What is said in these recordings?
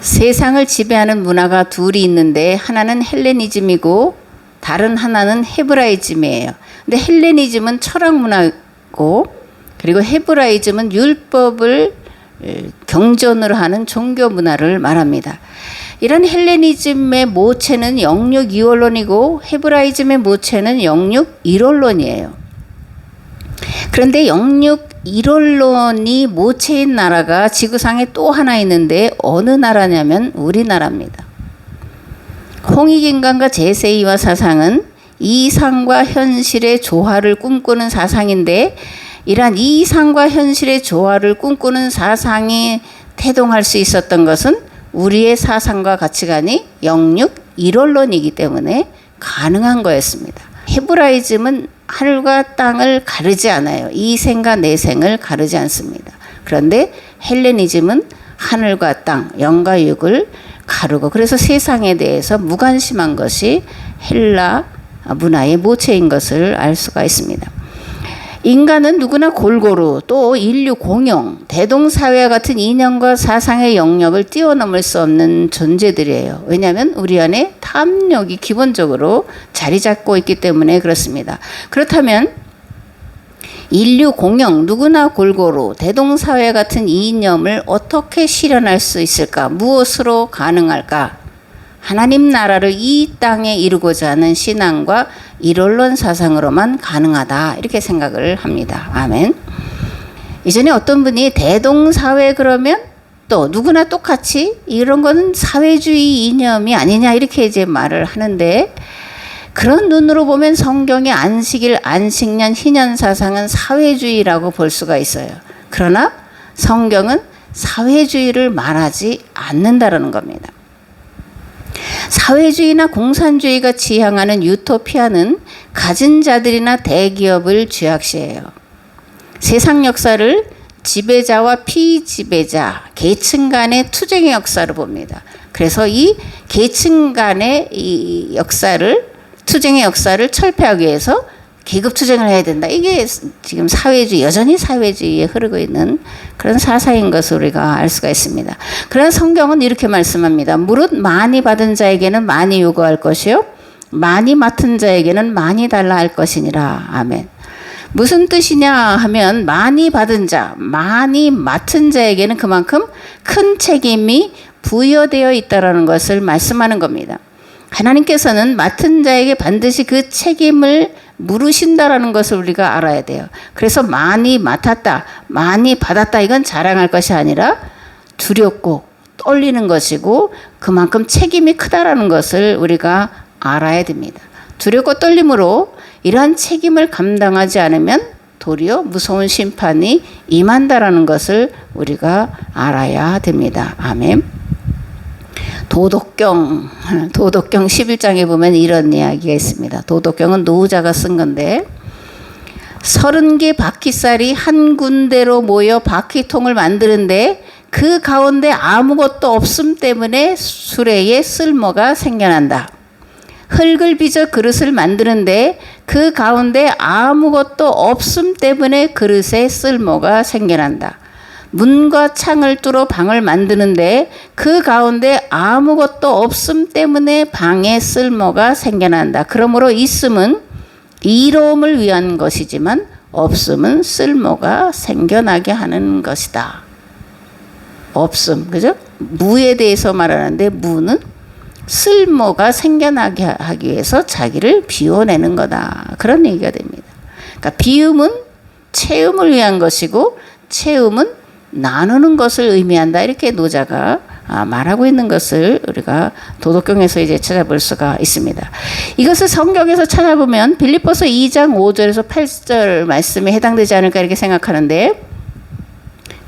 세상을 지배하는 문화가 둘이 있는데 하나는 헬레니즘이고 다른 하나는 헤브라이즘이에요. 근데 헬레니즘은 철학 문화고 그리고 헤브라이즘은 율법을 에, 경전으로 하는 종교 문화를 말합니다. 이런 헬레니즘의 모체는 영육 이원론이고 헤브라이즘의 모체는 영육 일원론이에요. 그런데 영육 일원론이 모체인 나라가 지구상에 또 하나 있는데 어느 나라냐면 우리나라입니다. 홍익인간과 제세이와 사상은 이상과 현실의 조화를 꿈꾸는 사상인데 이러한 이상과 현실의 조화를 꿈꾸는 사상이 태동할 수 있었던 것은 우리의 사상과 가치관이 영육 일원론이기 때문에 가능한 거였습니다. 헤브라이즘은 하늘과 땅을 가르지 않아요. 이 생과 내 생을 가르지 않습니다. 그런데 헬레니즘은 하늘과 땅, 영과 육을 가르고 그래서 세상에 대해서 무관심한 것이 헬라 문화의 모체인 것을 알 수가 있습니다. 인간은 누구나 골고루 또 인류 공용, 대동사회와 같은 이념과 사상의 영역을 뛰어넘을 수 없는 존재들이에요. 왜냐하면 우리 안에 탐욕이 기본적으로 자리 잡고 있기 때문에 그렇습니다. 그렇다면 인류 공영 누구나 골고루 대동사회 같은 이념을 어떻게 실현할 수 있을까? 무엇으로 가능할까? 하나님 나라를 이 땅에 이루고자 하는 신앙과 일원론 사상으로만 가능하다 이렇게 생각을 합니다. 아멘. 이전에 어떤 분이 대동사회 그러면 또 누구나 똑같이 이런 거는 사회주의 이념이 아니냐 이렇게 이제 말을 하는데 그런 눈으로 보면 성경의 안식일, 안식년, 희년 사상은 사회주의라고 볼 수가 있어요. 그러나 성경은 사회주의를 말하지 않는다라는 겁니다. 사회주의나 공산주의가 지향하는 유토피아는 가진 자들이나 대기업을 쥐약시해요. 세상 역사를 지배자와 피지배자, 계층 간의 투쟁의 역사를 봅니다. 그래서 이 계층 간의 이 역사를, 투쟁의 역사를 철폐하기 위해서 계급 투쟁을 해야 된다. 이게 지금 사회주의, 여전히 사회주의에 흐르고 있는 그런 사사인 것을 우리가 알 수가 있습니다. 그러나 성경은 이렇게 말씀합니다. 무릇 많이 받은 자에게는 많이 요구할 것이요. 많이 맡은 자에게는 많이 달라 할 것이니라. 아멘. 무슨 뜻이냐 하면 많이 받은 자, 많이 맡은 자에게는 그만큼 큰 책임이 부여되어 있다라는 것을 말씀하는 겁니다. 하나님께서는 맡은 자에게 반드시 그 책임을 물으신다라는 것을 우리가 알아야 돼요. 그래서 많이 맡았다, 많이 받았다 이건 자랑할 것이 아니라 두렵고 떨리는 것이고 그만큼 책임이 크다라는 것을 우리가 알아야 됩니다. 두렵고 떨림으로 이러한 책임을 감당하지 않으면 도리어 무서운 심판이 임한다라는 것을 우리가 알아야 됩니다. 아멘. 도덕경, 도덕경 11장에 보면 이런 이야기가 있습니다. 도덕경은 노자가 쓴 건데, 서른 개 바퀴살이 한 군데로 모여 바퀴통을 만드는데 그 가운데 아무것도 없음 때문에 수레에 쓸모가 생겨난다. 흙을 빚어 그릇을 만드는데 그 가운데 아무것도 없음 때문에 그릇에 쓸모가 생겨난다. 문과 창을 뚫어 방을 만드는데 그 가운데 아무것도 없음 때문에 방에 쓸모가 생겨난다. 그러므로 있음은 이로움을 위한 것이지만 없음은 쓸모가 생겨나게 하는 것이다. 없음, 그죠? 무에 대해서 말하는데 무는 쓸모가 생겨나게 하기 위해서 자기를 비워내는 거다. 그런 얘기가 됩니다. 그러니까 비움은 채움을 위한 것이고 채움은 나누는 것을 의미한다. 이렇게 노자가 아, 말하고 있는 것을 우리가 도덕경에서 이제 찾아볼 수가 있습니다. 이것을 성경에서 찾아보면 빌립보서 2장 5절에서 8절 말씀에 해당되지 않을까 이렇게 생각하는데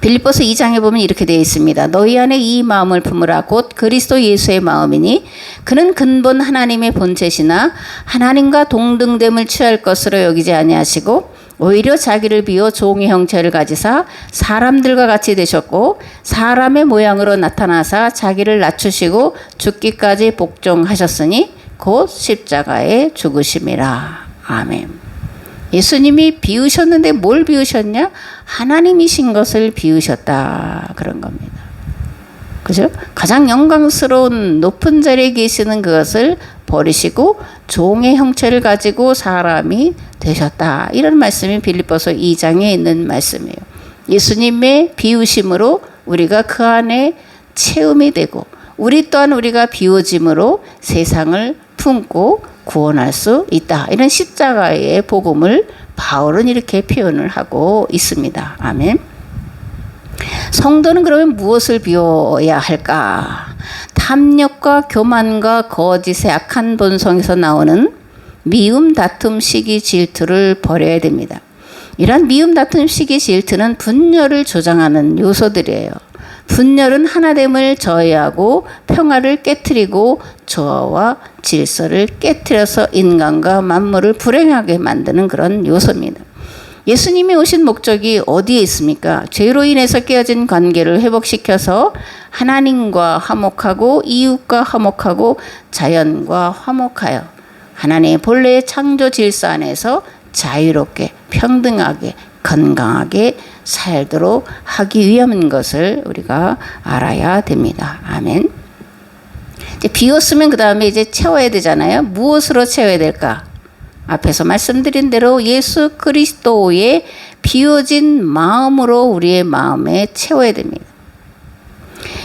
빌립보서 2장에 보면 이렇게 되어 있습니다. 너희 안에 이 마음을 품으라 곧 그리스도 예수의 마음이니 그는 근본 하나님의 본체시나 하나님과 동등됨을 취할 것으로 여기지 아니하시고 오히려 자기를 비워 종의 형체를 가지사 사람들과 같이 되셨고 사람의 모양으로 나타나사 자기를 낮추시고 죽기까지 복종하셨으니 곧 십자가에 죽으심이라. 아멘. 예수님이 비우셨는데 뭘 비우셨냐? 하나님이신 것을 비우셨다. 그런 겁니다. 그죠? 가장 영광스러운 높은 자리에 계시는 그것을 버리시고 종의 형체를 가지고 사람이 되셨다. 이런 말씀이 빌립보서 2장에 있는 말씀이에요. 예수님의 비우심으로 우리가 그 안에 체험이 되고 우리 또한 우리가 비워짐으로 세상을 품고 구원할 수 있다. 이런 십자가의 복음을 바울은 이렇게 표현을 하고 있습니다. 아멘. 성도는 그러면 무엇을 비워야 할까? 탐욕과 교만과 거짓의 악한 본성에서 나오는 미움, 다툼, 시기, 질투를 버려야 됩니다. 이러한 미움, 다툼, 시기, 질투는 분열을 조장하는 요소들이에요. 분열은 하나됨을 저해하고 평화를 깨뜨리고 조화와 질서를 깨뜨려서 인간과 만물을 불행하게 만드는 그런 요소입니다. 예수님이 오신 목적이 어디에 있습니까? 죄로 인해서 깨어진 관계를 회복시켜서 하나님과 화목하고 이웃과 화목하고 자연과 화목하여 하나님의 본래의 창조 질서 안에서 자유롭게 평등하게 건강하게 살도록 하기 위함인 것을 우리가 알아야 됩니다. 아멘. 비웠으면 그 다음에 이제 채워야 되잖아요. 무엇으로 채워야 될까? 앞에서 말씀드린 대로 예수 그리스도의 비워진 마음으로 우리의 마음에 채워야 됩니다.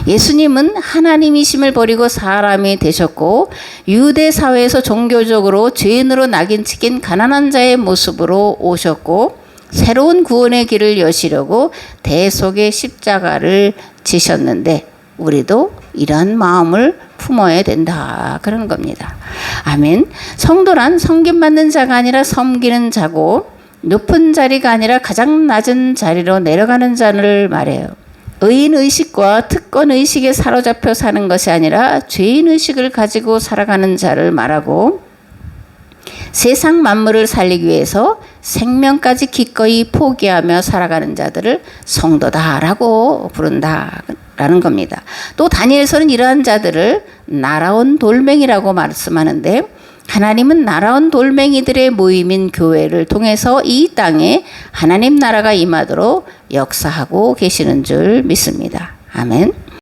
예수님은 하나님이심을 버리고 사람이 되셨고 유대 사회에서 종교적으로 죄인으로 낙인 찍힌 가난한 자의 모습으로 오셨고 새로운 구원의 길을 여시려고 대속의 십자가를 지셨는데 우리도 이러한 마음을 품어야 된다. 그런 겁니다. 아멘. 성도란 섬김 받는 자가 아니라 섬기는 자고 높은 자리가 아니라 가장 낮은 자리로 내려가는 자를 말해요. 의인 의식과 특권 의식에 사로잡혀 사는 것이 아니라 죄인 의식을 가지고 살아가는 자를 말하고 세상 만물을 살리기 위해서 생명까지 기꺼이 포기하며 살아가는 자들을 성도다라고 부른다라는 겁니다. 또 다니엘서는 이러한 자들을 날아온 돌멩이라고 말씀하는데 하나님은 날아온 돌멩이들의 모임인 교회를 통해서 이 땅에 하나님 나라가 임하도록 역사하고 계시는 줄 믿습니다. 아멘.